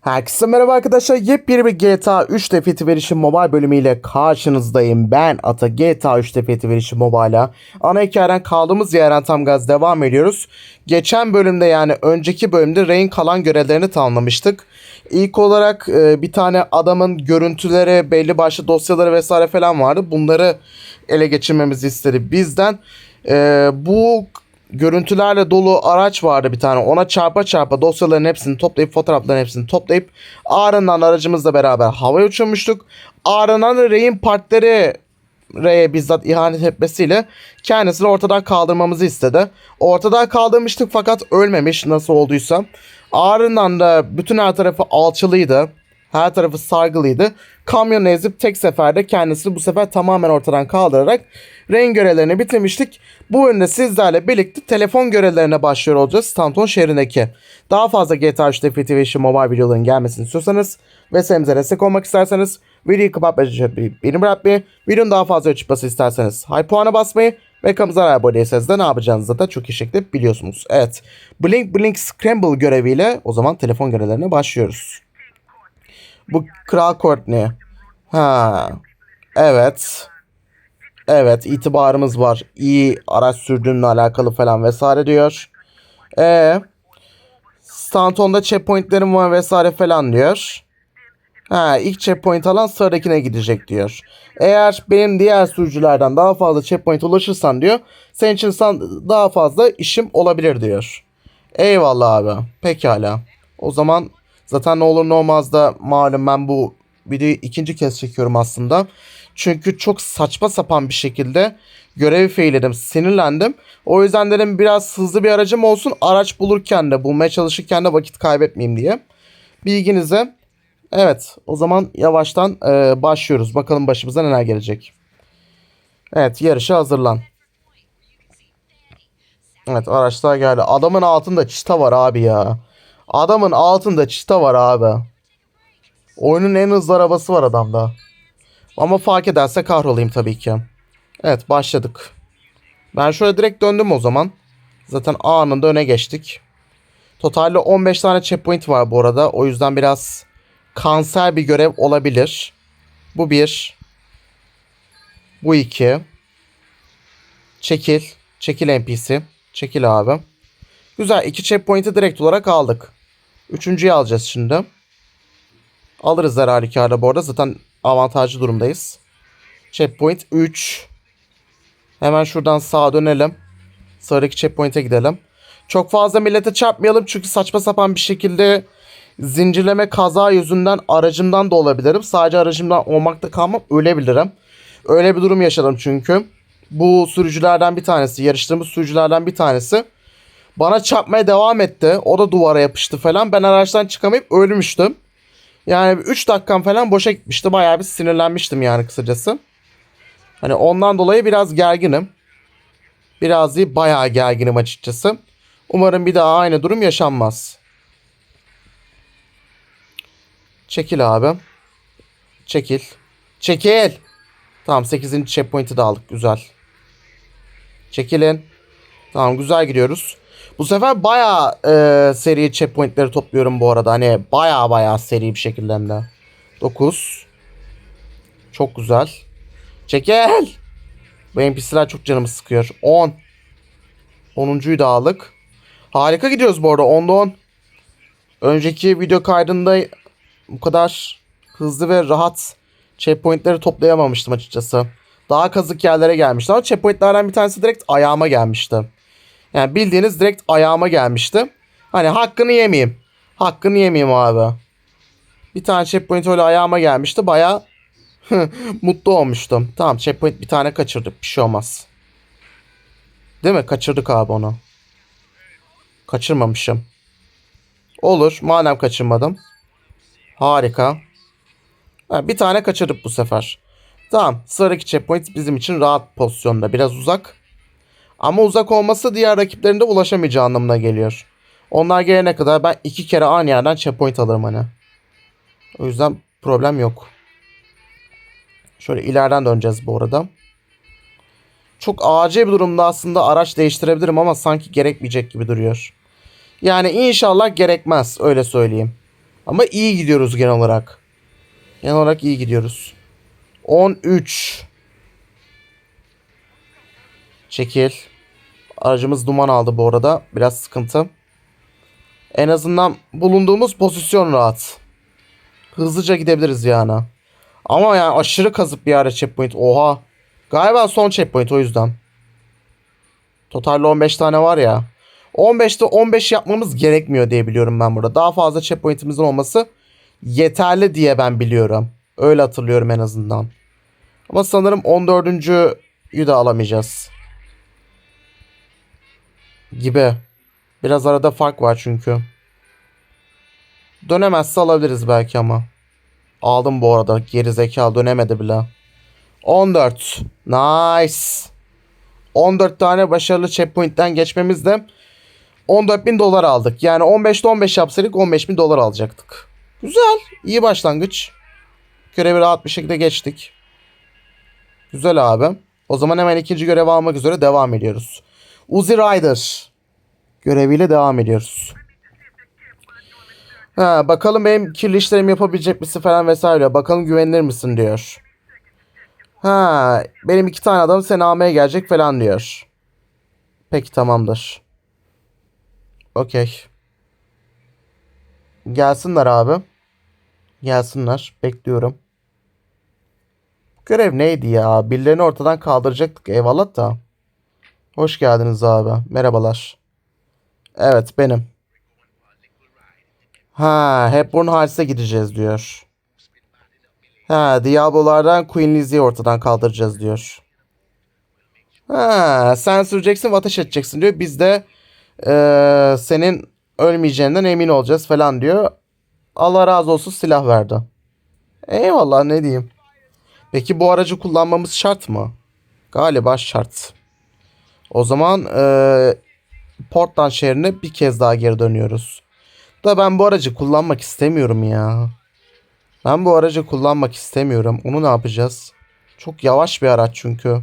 Herkese merhaba arkadaşlar. Yepyeni bir GTA 3 defeti verişi mobile bölümüyle karşınızdayım. Ben Ata GTA 3 defeti verişi mobile'a. Ana hikayeden kaldığımız yerden tam gaz devam ediyoruz. Geçen bölümde yani önceki bölümde Rain kalan görevlerini tamamlamıştık. İlk olarak e, bir tane adamın görüntüleri, belli başlı dosyaları vesaire falan vardı. Bunları ele geçirmemizi istedi bizden. E, bu görüntülerle dolu araç vardı bir tane. Ona çarpa çarpa dosyaların hepsini toplayıp fotoğrafların hepsini toplayıp ardından aracımızla beraber havaya uçurmuştuk. Ardından da partleri Ray'e bizzat ihanet etmesiyle kendisini ortadan kaldırmamızı istedi. Ortadan kaldırmıştık fakat ölmemiş nasıl olduysa. Ardından da bütün her tarafı alçılıydı. Her tarafı sargılıydı. Kamyonu ezip tek seferde kendisini bu sefer tamamen ortadan kaldırarak renk görevlerini bitirmiştik. Bu bölümde sizlerle birlikte telefon görevlerine başlıyor olacağız Stanton şehrindeki. Daha fazla GTA 3 Definitive mobile videoların gelmesini istiyorsanız ve senimize destek olmak isterseniz videoyu kapatmayı, beni bırakmayı, videonun daha fazla çıkması isterseniz high puana basmayı ve kanalımıza abone değilseniz de ne yapacağınızı da çok iyi şekilde biliyorsunuz. Evet. Blink Blink Scramble göreviyle o zaman telefon görevlerine başlıyoruz. Bu Kral Courtney. Ha. Evet. Evet itibarımız var. İyi araç sürdüğünle alakalı falan vesaire diyor. E Stanton'da checkpointlerim var vesaire falan diyor. Ha ilk checkpoint alan sıradakine gidecek diyor. Eğer benim diğer sürücülerden daha fazla checkpoint ulaşırsan diyor. Senin için daha fazla işim olabilir diyor. Eyvallah abi. Pekala. O zaman zaten ne olur ne olmaz da malum ben bu videoyu ikinci kez çekiyorum aslında. Çünkü çok saçma sapan bir şekilde görevi failledim. Sinirlendim. O yüzden dedim biraz hızlı bir aracım olsun. Araç bulurken de bulmaya çalışırken de vakit kaybetmeyeyim diye. Bilginize. Evet o zaman yavaştan e, başlıyoruz. Bakalım başımıza neler gelecek. Evet yarışa hazırlan. Evet araçlar geldi. Adamın altında çıta var abi ya. Adamın altında çıta var abi. Oyunun en hızlı arabası var adamda. Ama fark ederse kahrolayım tabii ki. Evet başladık. Ben şöyle direkt döndüm o zaman. Zaten anında öne geçtik. Totalde 15 tane checkpoint var bu arada. O yüzden biraz kanser bir görev olabilir. Bu bir. Bu iki. Çekil. Çekil NPC. Çekil abi. Güzel. iki checkpoint'i direkt olarak aldık. Üçüncüyü alacağız şimdi. Alırız her halükarda bu arada. Zaten avantajlı durumdayız. Checkpoint 3. Hemen şuradan sağa dönelim. Sıradaki checkpoint'e gidelim. Çok fazla millete çarpmayalım çünkü saçma sapan bir şekilde zincirleme kaza yüzünden aracımdan da olabilirim. Sadece aracımdan olmakta kalmam ölebilirim. Öyle bir durum yaşadım çünkü. Bu sürücülerden bir tanesi, yarıştığımız sürücülerden bir tanesi bana çarpmaya devam etti. O da duvara yapıştı falan. Ben araçtan çıkamayıp ölmüştüm. Yani 3 dakikam falan boşa gitmişti. Bayağı bir sinirlenmiştim yani kısacası. Hani ondan dolayı biraz gerginim. Biraz değil bayağı gerginim açıkçası. Umarım bir daha aynı durum yaşanmaz. Çekil abi. Çekil. Çekil. Tamam 8. checkpoint'i de aldık. Güzel. Çekilin. Tamam güzel gidiyoruz. Bu sefer bayağı e, seri checkpointleri topluyorum bu arada. Hani bayağı bayağı seri bir şekilde hem de. 9. Çok güzel. Çekil. Bu NPC'ler çok canımı sıkıyor. 10. 10'uncuyu da aldık. Harika gidiyoruz bu arada. 10'da 10. Önceki video kaydında bu kadar hızlı ve rahat checkpointleri toplayamamıştım açıkçası. Daha kazık yerlere gelmişti ama checkpointlerden bir tanesi direkt ayağıma gelmişti. Yani bildiğiniz direkt ayağıma gelmişti. Hani hakkını yemeyeyim. Hakkını yemeyeyim abi. Bir tane checkpoint öyle ayağıma gelmişti. Baya mutlu olmuştum. Tamam checkpoint bir tane kaçırdık. Bir şey olmaz. Değil mi? Kaçırdık abi onu. Kaçırmamışım. Olur. Madem kaçırmadım. Harika. Ha, bir tane kaçırdık bu sefer. Tamam. Sıradaki checkpoint bizim için rahat pozisyonda. Biraz uzak. Ama uzak olması diğer rakiplerinde ulaşamayacağı anlamına geliyor. Onlar gelene kadar ben iki kere aynı yerden checkpoint alırım hani. O yüzden problem yok. Şöyle ileriden döneceğiz bu arada. Çok acil bir durumda aslında araç değiştirebilirim ama sanki gerekmeyecek gibi duruyor. Yani inşallah gerekmez öyle söyleyeyim. Ama iyi gidiyoruz genel olarak. Genel olarak iyi gidiyoruz. 13. Çekil. Aracımız duman aldı bu arada. Biraz sıkıntı. En azından bulunduğumuz pozisyon rahat. Hızlıca gidebiliriz yani. Ama yani aşırı kazıp bir ara checkpoint. Oha. Galiba son checkpoint o yüzden. Totalde 15 tane var ya. 15'te 15 yapmamız gerekmiyor diye biliyorum ben burada. Daha fazla checkpointimizin olması yeterli diye ben biliyorum. Öyle hatırlıyorum en azından. Ama sanırım 14.'ü de alamayacağız. Gibi. Biraz arada fark var çünkü. Dönemezse alabiliriz belki ama. Aldım bu arada. Geri zekalı dönemedi bile. 14. Nice. 14 tane başarılı checkpoint'ten geçmemizde 14 bin dolar aldık. Yani 15'te 15 yapsaydık 15 bin dolar alacaktık. Güzel. iyi başlangıç. Görevi rahat bir şekilde geçtik. Güzel abi. O zaman hemen ikinci görev almak üzere devam ediyoruz. Uzi Rider göreviyle devam ediyoruz. Ha, bakalım benim kirli işlerimi yapabilecek misin falan vesaire. Bakalım güvenilir misin diyor. Ha, benim iki tane adam seni almaya gelecek falan diyor. Peki tamamdır. Okey. Gelsinler abi. Gelsinler. Bekliyorum. Görev neydi ya? Birilerini ortadan kaldıracaktık. Eyvallah da. Hoş geldiniz abi. Merhabalar. Evet benim. Ha, Hepburn Hals'e gideceğiz diyor. Ha, Diablo'lardan Queen Lizzie'yi ortadan kaldıracağız diyor. Ha, sen süreceksin ve ateş edeceksin diyor. Biz de eee, senin ölmeyeceğinden emin olacağız falan diyor. Allah razı olsun silah verdi. Eyvallah ne diyeyim. Peki bu aracı kullanmamız şart mı? Galiba şart. O zaman eee Portland şehrine bir kez daha geri dönüyoruz. Da ben bu aracı kullanmak istemiyorum ya. Ben bu aracı kullanmak istemiyorum. Onu ne yapacağız? Çok yavaş bir araç çünkü.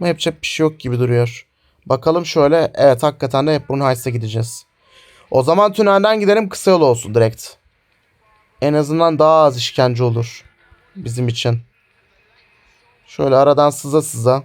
Ama yapacak bir şey yok gibi duruyor. Bakalım şöyle. Evet hakikaten de Hepburn Heights'a gideceğiz. O zaman tünelden gidelim kısa yol olsun direkt. En azından daha az işkence olur. Bizim için. Şöyle aradan sıza sıza.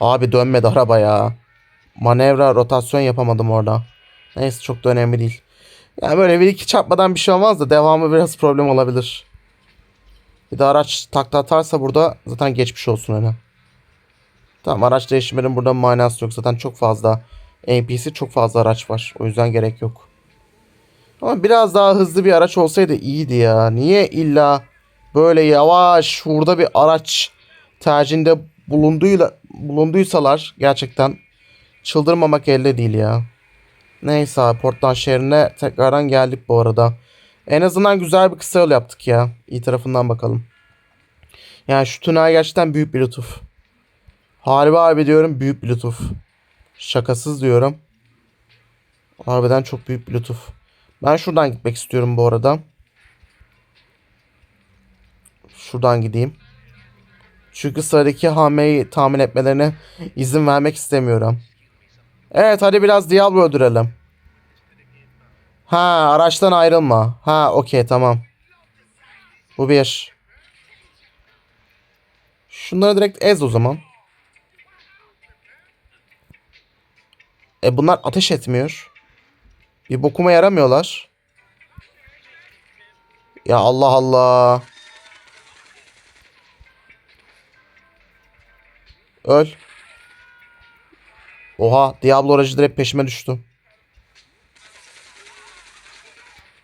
Abi dönmedi araba ya. Manevra rotasyon yapamadım orada. Neyse çok da önemli değil. Yani böyle bir iki çarpmadan bir şey olmaz da devamı biraz problem olabilir. Bir de araç takla atarsa burada zaten geçmiş olsun öyle. Tamam araç değiştirmenin burada manası yok. Zaten çok fazla NPC çok fazla araç var. O yüzden gerek yok. Ama biraz daha hızlı bir araç olsaydı iyiydi ya. Niye illa böyle yavaş hurda bir araç tercihinde bulunduyla, bulunduysalar gerçekten çıldırmamak elde değil ya. Neyse abi Portland şehrine tekrardan geldik bu arada. En azından güzel bir kısa yol yaptık ya. İyi tarafından bakalım. Yani şu tünel gerçekten büyük bir lütuf. Harbi harbi diyorum büyük bir lütuf. Şakasız diyorum. Harbiden çok büyük bir lütuf. Ben şuradan gitmek istiyorum bu arada. Şuradan gideyim. Çünkü sıradaki hamleyi tahmin etmelerine izin vermek istemiyorum. Evet hadi biraz Diablo öldürelim. Ha araçtan ayrılma. Ha okey tamam. Bu bir. Şunları direkt ez o zaman. E bunlar ateş etmiyor. Bir bokuma yaramıyorlar. Ya Allah Allah. Öl. Oha Diablo aracı direkt peşime düştü.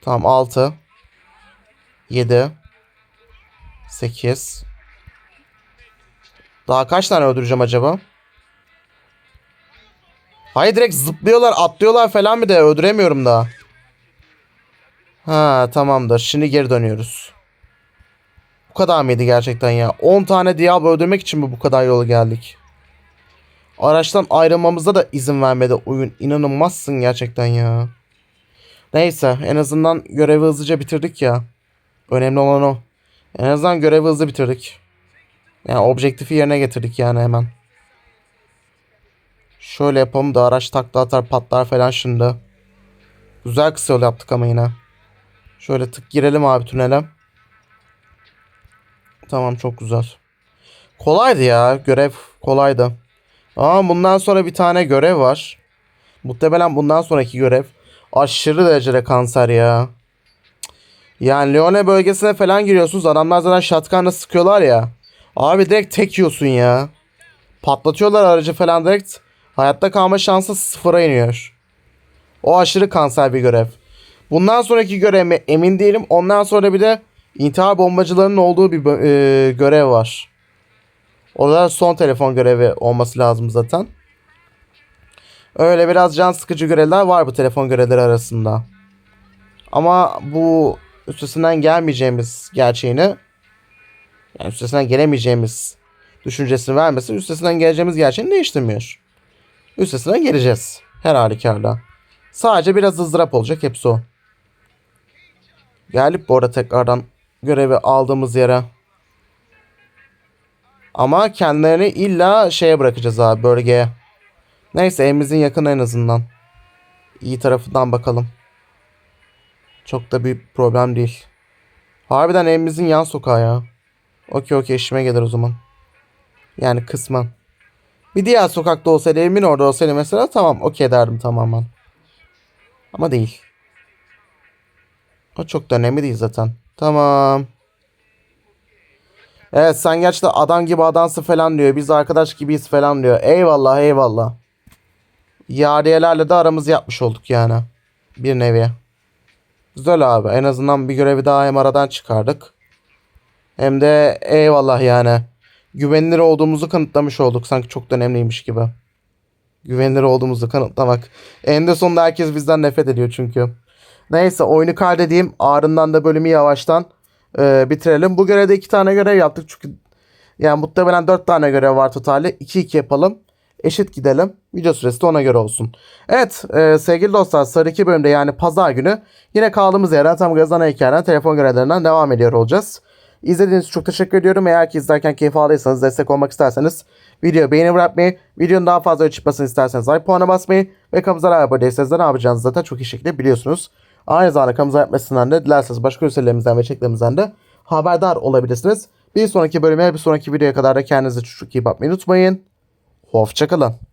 Tamam 6 7 8 Daha kaç tane öldüreceğim acaba? Hayır direkt zıplıyorlar atlıyorlar falan bir de öldüremiyorum daha. Ha tamamdır şimdi geri dönüyoruz. Kadar mıydı gerçekten ya? 10 tane Diablo öldürmek için mi bu kadar yolu geldik? Araçtan ayrılmamıza da izin vermedi oyun. İnanılmazsın gerçekten ya. Neyse en azından görevi hızlıca bitirdik ya. Önemli olan o. En azından görevi hızlı bitirdik. Yani objektifi yerine getirdik yani hemen. Şöyle yapalım da araç takla atar patlar falan şimdi. Güzel kısa yol yaptık ama yine. Şöyle tık girelim abi tünele. Tamam çok güzel. Kolaydı ya. Görev kolaydı. Ama bundan sonra bir tane görev var. Muhtemelen bundan sonraki görev aşırı derecede kanser ya. Yani Leone bölgesine falan giriyorsunuz. Adamlar zaten shotgun'la sıkıyorlar ya. Abi direkt tek yiyorsun ya. Patlatıyorlar aracı falan direkt. Hayatta kalma şansı sıfıra iniyor. O aşırı kanser bir görev. Bundan sonraki görev mi emin değilim. Ondan sonra bir de intihar bombacılarının olduğu bir e, görev var. O da son telefon görevi olması lazım zaten. Öyle biraz can sıkıcı görevler var bu telefon görevleri arasında. Ama bu üstesinden gelmeyeceğimiz gerçeğini yani üstesinden gelemeyeceğimiz düşüncesini vermesi üstesinden geleceğimiz gerçeğini değiştirmiyor. Üstesinden geleceğiz. Her halükarda. Sadece biraz ızdırap olacak hepsi o. Gelip bu arada tekrardan görevi aldığımız yere. Ama kendilerini illa şeye bırakacağız abi bölgeye. Neyse evimizin yakın en azından. İyi tarafından bakalım. Çok da büyük problem değil. Harbiden evimizin yan sokağı ya. Okey okey işime gelir o zaman. Yani kısmen. Bir diğer sokakta olsaydı evimin orada olsaydı mesela tamam okey derdim tamamen. Ama değil. O çok da önemli değil zaten. Tamam. Evet sen gerçekten adam gibi adamsın falan diyor. Biz arkadaş gibiyiz falan diyor. Eyvallah eyvallah. Yariyelerle de aramızı yapmış olduk yani. Bir nevi. Güzel abi. En azından bir görevi daha hem aradan çıkardık. Hem de eyvallah yani. Güvenilir olduğumuzu kanıtlamış olduk. Sanki çok da önemliymiş gibi. Güvenilir olduğumuzu kanıtlamak. Eninde sonunda herkes bizden nefret ediyor çünkü. Neyse oyunu kaydedeyim. Ardından da bölümü yavaştan e, bitirelim. Bu görevde iki tane görev yaptık. Çünkü yani muhtemelen dört tane görev var totalde. 2-2 yapalım. Eşit gidelim. Video süresi de ona göre olsun. Evet e, sevgili dostlar sarı 2 bölümde yani pazar günü yine kaldığımız yerden tam gazdan hikayeden telefon görevlerinden devam ediyor olacağız. İzlediğiniz için çok teşekkür ediyorum. Eğer ki izlerken keyif aldıysanız destek olmak isterseniz video beğeni bırakmayı, videonun daha fazla çıkmasını isterseniz like puanı basmayı ve kanalımıza abone değilseniz de ne yapacağınızı zaten çok iyi şekilde biliyorsunuz. Aynı zamanda kanalımıza yapmasından de dilerseniz başka ürünlerimizden ve çeklerimizden de haberdar olabilirsiniz. Bir sonraki bölüme bir sonraki videoya kadar da kendinize çok iyi bakmayı unutmayın. Hoşçakalın.